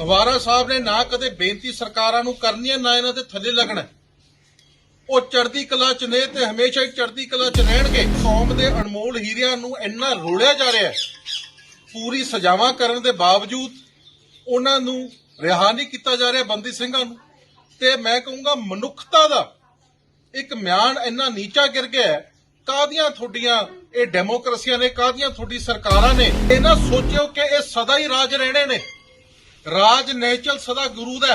ਹਵਾਰਾ ਸਾਹਿਬ ਨੇ ਨਾ ਕਦੇ ਬੇਨਤੀ ਸਰਕਾਰਾਂ ਨੂੰ ਕਰਨੀ ਹੈ, ਨਾ ਇਹਨਾਂ ਦੇ ਥੱਲੇ ਲੱਗਣਾ ਉਹ ਚੜ੍ਹਦੀ ਕਲਾ ਚ ਨੇ ਤੇ ਹਮੇਸ਼ਾ ਹੀ ਚੜ੍ਹਦੀ ਕਲਾ ਚ ਰਹਿਣਗੇ। ਕੌਮ ਦੇ ਅਨਮੋਲ ਹੀਰਿਆਂ ਨੂੰ ਇੰਨਾ ਰੋਲਿਆ ਜਾ ਰਿਹਾ ਹੈ। ਪੂਰੀ ਸਜ਼ਾਵਾਂ ਕਰਨ ਦੇ ਬਾਵਜੂਦ ਉਹਨਾਂ ਨੂੰ ਰਿਹਾ ਨਹੀਂ ਕੀਤਾ ਜਾ ਰਿਹਾ ਬੰਦੀ ਸਿੰਘਾਂ ਨੂੰ। ਤੇ ਮੈਂ ਕਹੂੰਗਾ ਮਨੁੱਖਤਾ ਦਾ ਇੱਕ ਮਿਆਨ ਇੰਨਾ ਨੀਚਾ ਗਿਰ ਗਿਆ ਹੈ। ਕਾਦੀਆਂ ਤੁਹਾਡੀਆਂ ਇਹ ਡੈਮੋਕ੍ਰੇਸੀਆਂ ਨੇ ਕਾਦੀਆਂ ਤੁਹਾਡੀ ਸਰਕਾਰਾਂ ਨੇ? ਇਹ ਸੋਚਿਓ ਕਿ ਇਹ ਸਦਾ ਹੀ ਰਾਜ ਰਹਿਣੇ ਨੇ। ਰਾਜ ਨੇਚਲ ਸਦਾ ਗੁਰੂ ਦਾ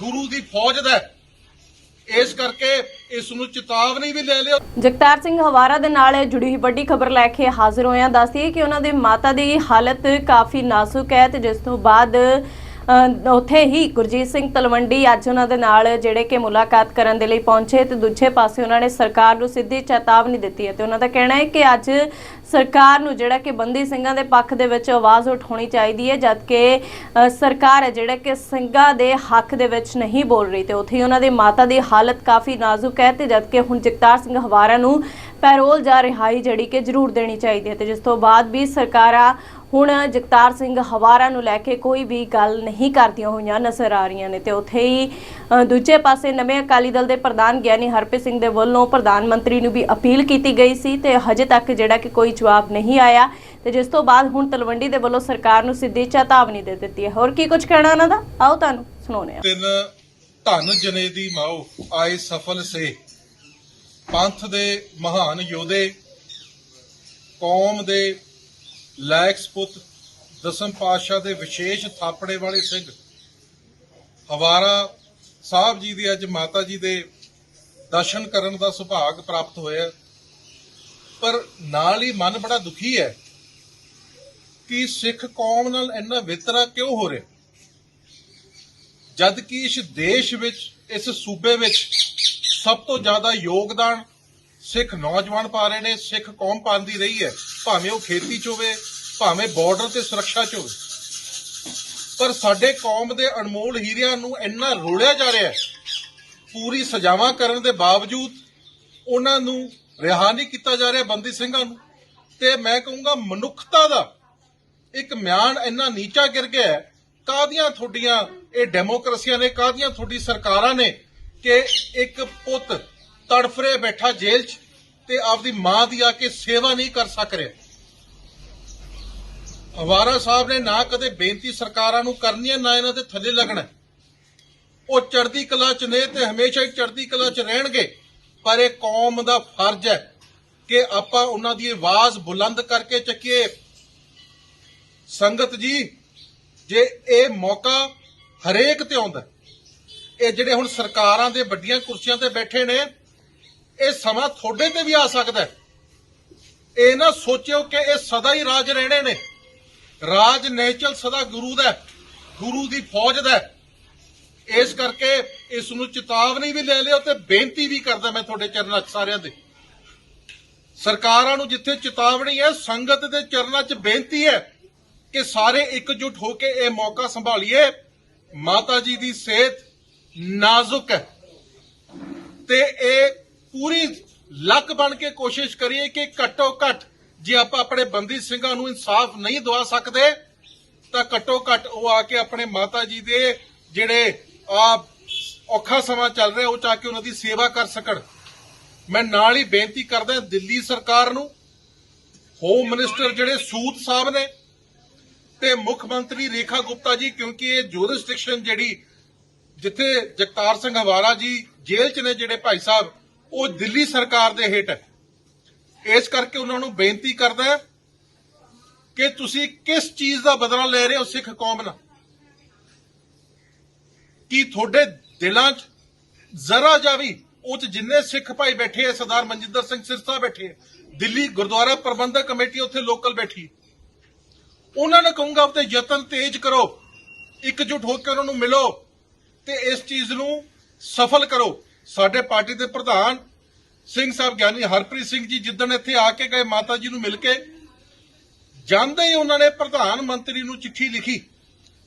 ਗੁਰੂ ਦੀ ਫੌਜ ਦਾ ਇਸ ਕਰਕੇ ਇਸ ਨੂੰ ਚੇਤਾਵਨੀ ਵੀ ਲੈ ਲਿਓ। ਜਗਤਾਰ ਸਿੰਘ ਹਵਾਰਾ ਦੇ ਨਾਲ ਜੁੜੀ ਵੱਡੀ ਖਬਰ ਲੈ ਕੇ ਹਾਜ਼ਰ ਹੋਇਆ ਦੱਸਦੀ ਕਿ ਉਹਨਾਂ ਦੇ ਮਾਤਾ ਦੀ ਹਾਲਤ ਕਾਫੀ ਨਾਜ਼ੁਕ ਹੈ ਤੇ ਜਿਸ ਤੋਂ ਬਾਅਦ ਉੱਥੇ ਹੀ ਗੁਰਜੀਤ ਸਿੰਘ ਤਲਵੰਡੀ ਅੱਜ ਉਹਨਾਂ ਦੇ ਨਾਲ ਜਿਹੜੇ ਕਿ ਮੁਲਾਕਾਤ ਕਰਨ ਦੇ ਲਈ ਪਹੁੰਚੇ ਤੇ ਦੂਜੇ ਪਾਸੇ ਉਹਨਾਂ ਨੇ ਸਰਕਾਰ ਨੂੰ ਸਿੱਧੀ ਚੇਤਾਵਨੀ ਦਿੱਤੀ ਹੈ ਤੇ ਉਹਨਾਂ ਦਾ ਕਹਿਣਾ ਹੈ ਕਿ ਅੱਜ ਸਰਕਾਰ ਨੂੰ ਜਿਹੜਾ ਕਿ ਬੰਦੀ ਸਿੰਘਾਂ ਦੇ ਪੱਖ ਦੇ ਵਿੱਚ ਆਵਾਜ਼ ਉਠਾਉਣੀ ਚਾਹੀਦੀ ਹੈ ਜਦਕਿ ਅ, ਸਰਕਾਰ ਹੈ ਜਿਹੜਾ ਕਿ ਸਿੰਘਾਂ ਦੇ ਹੱਕ ਦੇ ਵਿੱਚ ਨਹੀਂ ਬੋਲ ਰਹੀ ਤੇ ਉੱਥੇ ਹੀ ਉਹਨਾਂ ਦੇ ਮਾਤਾ ਦੀ ਹਾਲਤ ਕਾਫੀ ਨਾਜ਼ੁਕ ਹੈ ਤੇ ਜਦਕਿ ਹੁਣ ਜਗਤਾਰ ਸਿੰਘ ਹਵਾਰਾ ਨੂੰ ਪੈਰੋਲ ਜਾਂ ਰਿਹਾਈ ਜਿਹੜੀ ਕਿ ਜ਼ਰੂਰ ਦੇਣੀ ਚਾਹੀਦੀ ਹੈ ਤੇ ਜਿਸ ਤੋਂ ਬਾਅਦ ਵੀ ਸਰਕਾਰਾਂ ਹੁਣ ਜਗਤਾਰ ਸਿੰਘ ਹਵਾਰਾ ਨੂੰ ਲੈ ਕੇ ਕੋਈ ਵੀ ਗੱਲ ਨਹੀਂ ਕਰਦੀਆਂ ਹੋਈਆਂ ਨਜ਼ਰ ਆ ਰਹੀਆਂ ਨੇ ਤੇ ਉੱਥੇ ਹੀ ਦੂਜੇ ਪਾਸੇ ਨਵੇਂ ਅਕਾਲੀ ਦਲ ਦੇ ਪ੍ਰਧਾਨ ਗਿਆਨੀ ਹਰਪ੍ਰੀਤ ਸਿੰਘ ਦੇ ਵੱਲੋਂ ਪ੍ਰਧਾਨ ਮੰਤਰੀ ਨੂੰ ਵੀ ਅਪੀਲ ਕੀਤੀ ਗਈ ਸੀ ਤੇ ਹਜੇ ਤੱਕ ਜਿਹੜਾ ਕਿ ਕੋਈ ਜਵਾਬ ਨਹੀਂ ਆਇਆ ਤੇ ਜਿਸ ਤੋਂ ਬਾਅਦ ਹੁਣ ਤਲਵੰਡੀ ਦੇ ਵੱਲੋਂ ਸਰਕਾਰ ਨੂੰ ਸਿੱਧੀ ਚੇਤਾਵਨੀ ਦੇ ਦਿੱਤੀ ਹੈ। ਹੋਰ ਕੀ ਕੁਝ ਕਹਿਣਾ ਉਹਨਾਂ ਦਾ? ਆਓ ਤੁਹਾਨੂੰ ਸੁਣਾਉਂਦੇ ਹਾਂ। ਤਿੰਨ ਧਨ ਜਨੇ ਦੀ ਮਾਓ ਆਏ ਸਫਲ ਸੇ। ਪੰਥ ਦੇ ਮਹਾਨ ਯੋਧੇ, ਕੌਮ ਦੇ ਲਾਇਕ ਸਪੁੱਤ ਦਸਮ ਪਾਤਸ਼ਾਹ ਦੇ ਵਿਸ਼ੇਸ਼ ਥਾਪੜੇ ਵਾਲੇ ਸਿੰਘ। ਹਵਾਰਾ ਸਾਹਿਬ ਜੀ ਦੀ ਅੱਜ ਮਾਤਾ ਜੀ ਦੇ ਦਰਸ਼ਨ ਕਰਨ ਦਾ ਸੁਭਾਗ ਪ੍ਰਾਪਤ ਹੋਇਆ। ਪਰ ਨਾਲ ਹੀ ਮਨ ਬੜਾ ਦੁਖੀ ਹੈ ਕਿ ਸਿੱਖ ਕੌਮ ਨਾਲ ਇੰਨਾ ਵਿਤਰਾ ਕਿਉਂ ਹੋ ਰਿਹਾ? ਜਦ ਕਿ ਇਸ ਦੇਸ਼ ਵਿੱਚ, ਇਸ ਸੂਬੇ ਵਿੱਚ ਸਭ ਤੋਂ ਜ਼ਿਆਦਾ ਯੋਗਦਾਨ ਸਿੱਖ ਨੌਜਵਾਨ ਪਾ ਰਹੇ ਨੇ, ਸਿੱਖ ਕੌਮ ਪਾਉਂਦੀ ਰਹੀ ਹੈ। ਭਾਵੇਂ ਉਹ ਖੇਤੀ 'ਚ ਹੋਵੇ ਭਾਵੇਂ ਬਾਰਡਰ ਤੇ ਸੁਰੱਖਿਆ 'ਚ ਹੋਵੇ। ਪਰ ਸਾਡੇ ਕੌਮ ਦੇ ਅਨਮੋਲ ਹੀਰਿਆਂ ਨੂੰ ਇੰਨਾ ਰੋਲਿਆ ਜਾ ਰਿਹਾ ਹੈ, ਪੂਰੀ ਸਜ਼ਾਵਾਂ ਕਰਨ ਦੇ ਬਾਵਜੂਦ ਉਹਨਾਂ ਨੂੰ ਰਿਹਾ ਨਹੀਂ ਕੀਤਾ ਜਾ ਰਿਹਾ ਬੰਦੀ ਸਿੰਘਾਂ ਨੂੰ। ਤੇ ਮੈਂ ਕਹੂੰਗਾ ਮਨੁੱਖਤਾ ਦਾ ਇੱਕ ਮਿਆਨ ਇੰਨਾ ਨੀਚਾ ਗਿਰ ਗਿਆ ਹੈ ਕਾਦੀਆਂ ਤੁਹਾਡੀਆਂ ਇਹ ਡੈਮੋਕ੍ਰੇਸੀਆਂ ਨੇ ਕਾਦੀਆਂ ਤੁਹਾਡੀ ਸਰਕਾਰਾਂ ਨੇ ਕਿ ਇੱਕ ਪੁੱਤ ਤੜਫਰੇ ਬੈਠਾ ਜੇਲ੍ਹ 'ਚ ਤੇ ਆਪਦੀ ਮਾਂ ਦੀ ਆ ਕੇ ਸੇਵਾ ਨਹੀਂ ਕਰ ਸਕ ਰਿਹਾ। ਹਵਾਰਾ ਸਾਹਿਬ ਨੇ ਨਾ ਕਦੇ ਬੇਨਤੀ ਸਰਕਾਰਾਂ ਨੂੰ ਕਰਨੀ ਹੈ, ਨਾ ਇਹਨਾਂ ਦੇ ਥੱਲੇ ਲੱਗਣਾ ਉਹ ਚੜ੍ਹਦੀ ਕਲਾ 'ਚ ਨੇ ਤੇ ਹਮੇਸ਼ਾ ਹੀ ਚੜ੍ਹਦੀ ਕਲਾ 'ਚ ਰਹਿਣਗੇ, ਪਰ ਇਹ ਕੌਮ ਦਾ ਫਰਜ਼ ਹੈ ਕਿ ਆਪਾਂ ਉਹਨਾਂ ਦੀ ਆਵਾਜ਼ ਬੁਲੰਦ ਕਰਕੇ ਚੱਕੀਏ। ਸੰਗਤ ਜੀ, ਜੇ ਇਹ ਮੌਕਾ ਹਰੇਕ ਤੇ ਆਉਂਦਾ ਇਹ ਜਿਹੜੇ ਹੁਣ ਸਰਕਾਰਾਂ ਦੇ ਵੱਡੀਆਂ ਕੁਰਸੀਆਂ ਤੇ ਬੈਠੇ ਨੇ, ਇਹ ਸਮਾਂ ਤੁਹਾਡੇ ਤੇ ਵੀ ਆ ਸਕਦਾ ਇਹ ਨਾ ਸੋਚਿਓ ਕਿ ਇਹ ਸਦਾ ਹੀ ਰਾਜ ਰਹਿਣੇ ਨੇ। ਰਾਜ ਨੇਚਲ ਸਦਾ ਗੁਰੂ ਦਾ ਗੁਰੂ ਦੀ ਫੌਜ ਦਾ ਇਸ ਕਰਕੇ ਇਸ ਨੂੰ ਚੇਤਾਵਨੀ ਵੀ ਲੈ ਲਿਓ ਤੇ ਬੇਨਤੀ ਵੀ ਕਰਦਾ ਮੈਂ ਤੁਹਾਡੇ ਚਰਨਾਂ 'ਚ ਸਾਰਿਆਂ ਦੇ। ਸਰਕਾਰਾਂ ਨੂੰ ਜਿੱਥੇ ਚੇਤਾਵਨੀ ਹੈ, ਸੰਗਤ ਦੇ ਚਰਨਾਂ 'ਚ ਬੇਨਤੀ ਹੈ ਕਿ ਸਾਰੇ ਇਕਜੁੱਟ ਹੋ ਕੇ ਇਹ ਮੌਕਾ ਸੰਭਾਲੀਏ। ਮਾਤਾ ਜੀ ਦੀ ਸਿਹਤ ਨਾਜ਼ੁਕ ਹੈ। ਤੇ ਇਹ ਪੂਰੀ ਲੱਕ ਬਣ ਕੇ ਕੋਸ਼ਿਸ਼ ਕਰੀਏ ਕਿ ਘੱਟੋ ਘੱਟ ਜੇ ਆਪਾਂ ਆਪਣੇ ਬੰਦੀ ਸਿੰਘਾਂ ਨੂੰ ਇਨਸਾਫ ਨਹੀਂ ਦਵਾ ਸਕਦੇ, ਤਾਂ ਘੱਟੋ ਘੱਟ ਉਹ ਆ ਕੇ ਆਪਣੇ ਮਾਤਾ ਜੀ ਦੇ ਜਿਹੜੇ ਆ ਔਖਾ ਸਮਾਂ ਚੱਲ ਰਿਹਾ, ਉਹ ਚਾ ਕੇ ਉਹਨਾਂ ਦੀ ਸੇਵਾ ਕਰ ਸਕਣ। ਮੈਂ ਨਾਲ ਹੀ ਬੇਨਤੀ ਕਰਦਾ ਦਿੱਲੀ ਸਰਕਾਰ ਨੂੰ ਹੋਮ ਮਿਨਿਸਟਰ ਜਿਹੜੇ ਸੂਦ ਸਾਹਿਬ ਨੇ ਤੇ ਮੁੱਖ ਮੰਤਰੀ ਰੇਖਾ ਗੁਪਤਾ ਜੀ, ਕਿਉਂਕਿ ਇਹ ਜੁਰਿਸਡਿਕਸ਼ਨ ਜਿਹੜੀ ਜਿੱਥੇ ਜਗਤਾਰ ਸਿੰਘ ਹਵਾਰਾ ਜੀ ਜੇਲ੍ਹ 'ਚ ਨੇ ਜਿਹੜੇ ਭਾਈ ਸਾਹਿਬ, ਉਹ ਦਿੱਲੀ ਸਰਕਾਰ ਦੇ ਹੇਠ ਹੈ। ਇਸ ਕਰਕੇ ਉਹਨਾਂ ਨੂੰ ਬੇਨਤੀ ਕਰਦਾ ਕਿ ਤੁਸੀਂ ਕਿਸ ਚੀਜ਼ ਦਾ ਬਦਲਾ ਲੈ ਰਹੇ ਹੋ ਸਿੱਖ ਕੌਮ ਨਾਲ? ਕੀ ਤੁਹਾਡੇ ਦਿਲਾਂ 'ਚ ਜ਼ਰਾ ਜਾ ਵੀ ਉਹ 'ਚ ਜਿੰਨੇ ਸਿੱਖ ਭਾਈ ਬੈਠੇ ਆ, ਸਰਦਾਰ ਮਨਜਿੰਦਰ ਸਿੰਘ ਸਿਰਸਾ ਬੈਠੇ ਦਿੱਲੀ ਗੁਰਦੁਆਰਾ ਪ੍ਰਬੰਧਕ ਕਮੇਟੀ ਉੱਥੇ ਲੋਕਲ ਬੈਠੀ ਉਹਨਾਂ ਨੇ ਕਹੂੰਗਾ ਉੱਤੇ ਯਤਨ ਤੇਜ਼ ਕਰੋ, ਇਕਜੁੱਟ ਹੋ ਕੇ ਉਹਨਾਂ ਨੂੰ ਮਿਲੋ ਤੇ ਇਸ ਚੀਜ਼ ਨੂੰ ਸਫਲ ਕਰੋ। ਸਾਡੇ ਪਾਰਟੀ ਦੇ ਪ੍ਰਧਾਨ ਸਿੰਘ ਸਾਹਿਬ ਗਿਆਨੀ ਹਰਪ੍ਰੀਤ ਸਿੰਘ ਜੀ ਜਿੱਦਣ ਇੱਥੇ ਆ ਕੇ ਗਏ ਮਾਤਾ ਜੀ ਨੂੰ ਮਿਲ ਕੇ, ਜਾਂਦੇ ਹੀ ਉਹਨਾਂ ਨੇ ਪ੍ਰਧਾਨ ਮੰਤਰੀ ਨੂੰ ਚਿੱਠੀ ਲਿਖੀ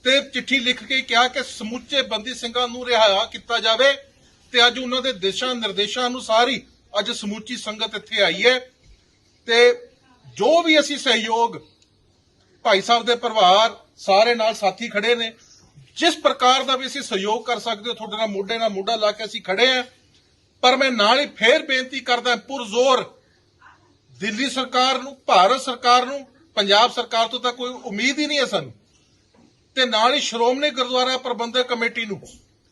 ਤੇ ਚਿੱਠੀ ਲਿਖ ਕੇ ਕਿਹਾ ਕਿ ਸਮੁੱਚੇ ਬੰਦੀ ਸਿੰਘਾਂ ਨੂੰ ਰਿਹਾ ਕੀਤਾ ਜਾਵੇ ਤੇ ਅੱਜ ਉਹਨਾਂ ਦੇ ਦਿਸ਼ਾ ਨਿਰਦੇਸ਼ਾਂ ਅਨੁਸਾਰ ਹੀ ਅੱਜ ਸਮੁੱਚੀ ਸੰਗਤ ਇੱਥੇ ਆਈ ਹੈ। ਤੇ ਜੋ ਵੀ ਅਸੀਂ ਸਹਿਯੋਗ ਭਾਈ ਸਾਹਿਬ ਦੇ ਪਰਿਵਾਰ, ਸਾਰੇ ਨਾਲ ਸਾਥੀ ਖੜੇ ਨੇ, ਜਿਸ ਪ੍ਰਕਾਰ ਦਾ ਵੀ ਅਸੀਂ ਸਹਿਯੋਗ ਕਰ ਸਕਦੇ ਹੋ, ਤੁਹਾਡੇ ਨਾਲ ਮੋਢੇ ਨਾਲ ਮੋਢਾ ਲਾ ਕੇ ਅਸੀਂ ਖੜੇ ਆ ਪਰ ਮੈਂ ਨਾਲ ਹੀ ਫੇਰ ਬੇਨਤੀ ਕਰਦਾ ਪੁਰਜ਼ੋਰ ਦਿੱਲੀ ਸਰਕਾਰ ਨੂੰ ਭਾਰਤ ਸਰਕਾਰ ਨੂੰ ਪੰਜਾਬ ਸਰਕਾਰ ਤੋਂ ਤਾਂ ਕੋਈ ਉਮੀਦ ਹੀ ਨਹੀਂ ਹੈ ਸਾਨੂੰ। ਤੇ ਨਾਲ ਹੀ ਸ਼੍ਰੋਮਣੀ ਗੁਰਦੁਆਰਾ ਪ੍ਰਬੰਧਕ ਕਮੇਟੀ ਨੂੰ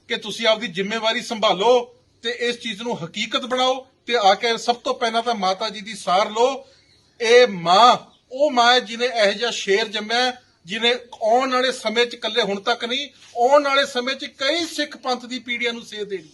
ਕਿ ਤੁਸੀਂ ਆਪਦੀ ਜ਼ਿੰਮੇਵਾਰੀ ਸੰਭਾਲੋ ਤੇ ਇਸ ਚੀਜ਼ ਨੂੰ ਹਕੀਕਤ ਬਣਾਓ ਤੇ ਆ ਕੇ ਸਭ ਤੋਂ ਪਹਿਲਾਂ ਤਾਂ ਮਾਤਾ ਜੀ ਦੀ ਸਾਰ ਲਓ। ਇਹ ਮਾਂ ਉਹ ਮਾਂ ਹੈ ਜਿਹਨੇ ਇਹੋ ਜਿਹਾ ਸ਼ੇਰ ਜੰਮਿਆ ਹੈ, ਜਿਹਨੇ ਆਉਣ ਵਾਲੇ ਸਮੇਂ 'ਚ ਇਕੱਲੇ ਹੁਣ ਤੱਕ ਨਹੀਂ ਆਉਣ ਵਾਲੇ ਸਮੇਂ 'ਚ ਕਈ ਸਿੱਖ ਪੰਥ ਦੀ ਪੀੜ੍ਹੀਆਂ ਨੂੰ ਸੇਧ ਦੇਣੀ।